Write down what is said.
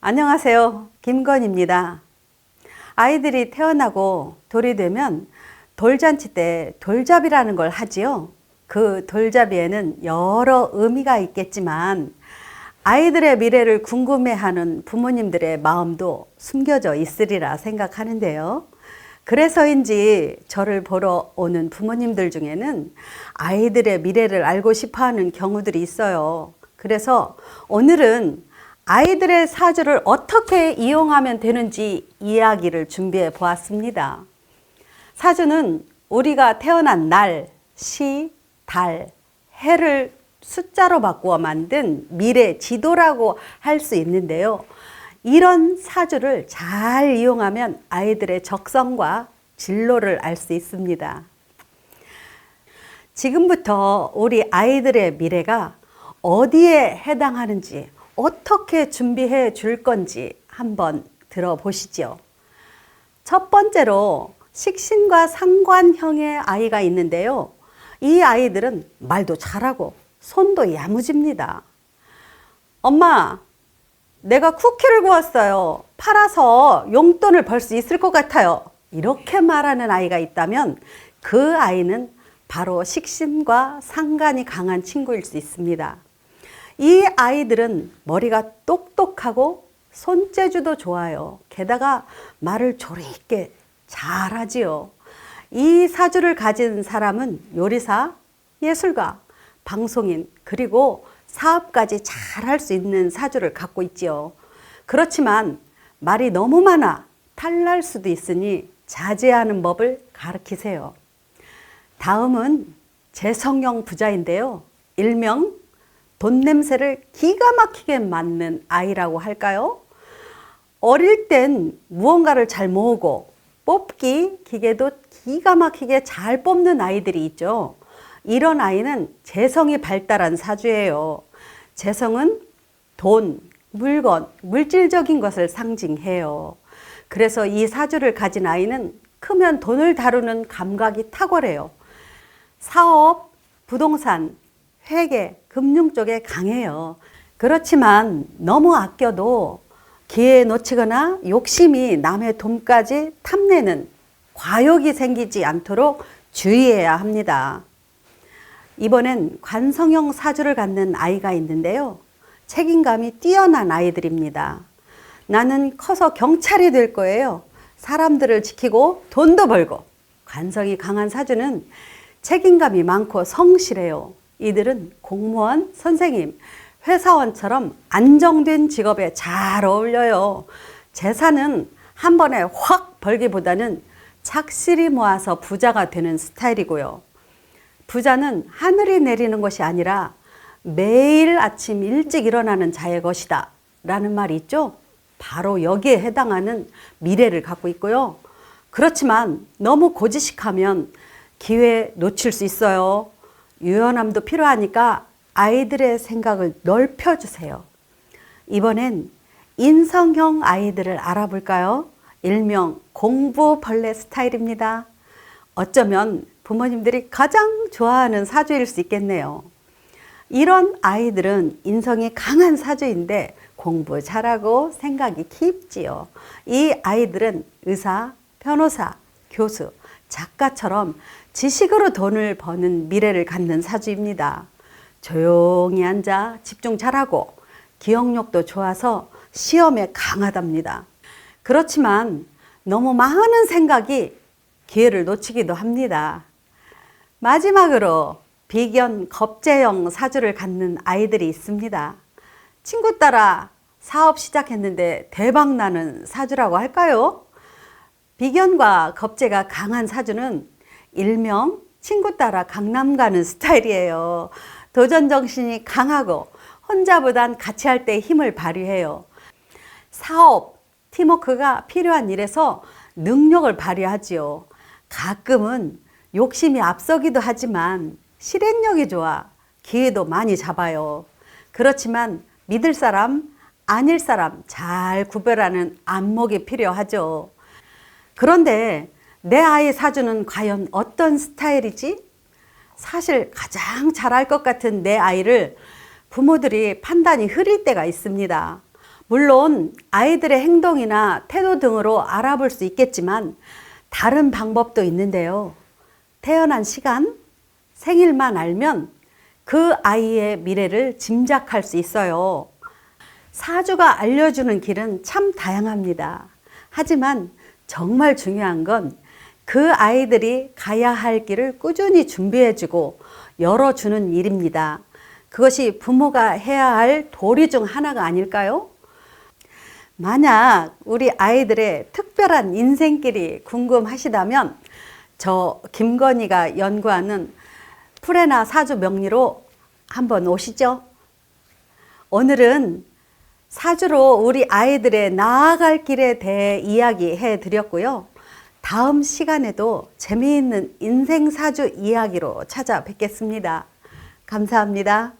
안녕하세요. 김건입니다. 아이들이 태어나고 돌이 되면 돌잔치 때 돌잡이라는 걸 하지요. 그 돌잡이에는 여러 의미가 있겠지만 아이들의 미래를 궁금해하는 부모님들의 마음도 숨겨져 있으리라 생각하는데요. 그래서인지 저를 보러 오는 부모님들 중에는 아이들의 미래를 알고 싶어 하는 경우들이 있어요. 그래서 오늘은 아이들의 사주를 어떻게 이용하면 되는지 이야기를 준비해 보았습니다. 사주는 우리가 태어난 날, 시, 달, 해를 숫자로 바꾸어 만든 미래 지도라고 할 수 있는데요. 이런 사주를 잘 이용하면 아이들의 적성과 진로를 알 수 있습니다. 지금부터 우리 아이들의 미래가 어디에 해당하는지 어떻게 준비해 줄 건지 한번 들어보시죠. 첫 번째로 식신과 상관형의 아이가 있는데요. 이 아이들은 말도 잘하고 손도 야무집니다. 엄마, 내가 쿠키를 구웠어요. 팔아서 용돈을 벌 수 있을 것 같아요. 이렇게 말하는 아이가 있다면 그 아이는 바로 식신과 상관이 강한 친구일 수 있습니다. 이 아이들은 머리가 똑똑하고 손재주도 좋아요. 게다가 말을 조리 있게 잘하지요. 이 사주를 가진 사람은 요리사, 예술가, 방송인, 그리고 사업까지 잘 할 수 있는 사주를 갖고 있지요. 그렇지만 말이 너무 많아 탈날 수도 있으니 자제하는 법을 가르치세요. 다음은 재성형 부자인데요. 일명 돈 냄새를 기가 막히게 맡는 아이라고 할까요? 어릴 땐 무언가를 잘 모으고 뽑기 기계도 기가 막히게 잘 뽑는 아이들이 있죠. 이런 아이는 재성이 발달한 사주예요. 재성은 돈, 물건, 물질적인 것을 상징해요. 그래서 이 사주를 가진 아이는 크면 돈을 다루는 감각이 탁월해요. 사업, 부동산, 회계, 금융 쪽에 강해요. 그렇지만 너무 아껴도 기회에 놓치거나 욕심이 남의 돈까지 탐내는 과욕이 생기지 않도록 주의해야 합니다. 이번엔 관성형 사주를 갖는 아이가 있는데요. 책임감이 뛰어난 아이들입니다. 나는 커서 경찰이 될 거예요. 사람들을 지키고 돈도 벌고. 관성이 강한 사주는 책임감이 많고 성실해요. 이들은 공무원, 선생님, 회사원처럼 안정된 직업에 잘 어울려요. 재산은 한 번에 확 벌기보다는 착실히 모아서 부자가 되는 스타일이고요. 부자는 하늘이 내리는 것이 아니라 매일 아침 일찍 일어나는 자의 것이다. 라는 말이 있죠. 바로 여기에 해당하는 미래를 갖고 있고요. 그렇지만 너무 고지식하면 기회 놓칠 수 있어요. 유연함도 필요하니까 아이들의 생각을 넓혀주세요. 이번엔 인성형 아이들을 알아볼까요? 일명 공부벌레 스타일입니다. 어쩌면 부모님들이 가장 좋아하는 사주일 수 있겠네요. 이런 아이들은 인성이 강한 사주인데 공부 잘하고 생각이 깊지요. 이 아이들은 의사, 변호사, 교수, 작가처럼 지식으로 돈을 버는 미래를 갖는 사주입니다. 조용히 앉아 집중 잘하고 기억력도 좋아서 시험에 강하답니다. 그렇지만 너무 많은 생각이 기회를 놓치기도 합니다. 마지막으로 비견 겁재형 사주를 갖는 아이들이 있습니다. 친구 따라 사업 시작했는데 대박 나는 사주라고 할까요? 비견과 겁재가 강한 사주는 일명 친구 따라 강남 가는 스타일이에요. 도전 정신이 강하고 혼자보단 같이 할 때 힘을 발휘해요. 사업, 팀워크가 필요한 일에서 능력을 발휘하지요. 가끔은 욕심이 앞서기도 하지만 실행력이 좋아 기회도 많이 잡아요. 그렇지만 믿을 사람, 아닐 사람 잘 구별하는 안목이 필요하죠. 그런데 내 아이 사주는 과연 어떤 스타일이지? 사실 가장 잘알것 같은 내 아이를 부모들이 판단이 흐릴 때가 있습니다. 물론 아이들의 행동이나 태도 등으로 알아볼 수 있겠지만 다른 방법도 있는데요. 태어난 시간, 생일만 알면 그 아이의 미래를 짐작할 수 있어요. 사주가 알려주는 길은 참 다양합니다. 하지만 정말 중요한 건 그 아이들이 가야 할 길을 꾸준히 준비해주고 열어주는 일입니다. 그것이 부모가 해야 할 도리 중 하나가 아닐까요? 만약 우리 아이들의 특별한 인생길이 궁금하시다면 저 김건희가 연구하는 프레나 사주 명리로 한번 오시죠. 오늘은 사주로 우리 아이들의 나아갈 길에 대해 이야기해 드렸고요. 다음 시간에도 재미있는 인생 사주 이야기로 찾아뵙겠습니다. 감사합니다.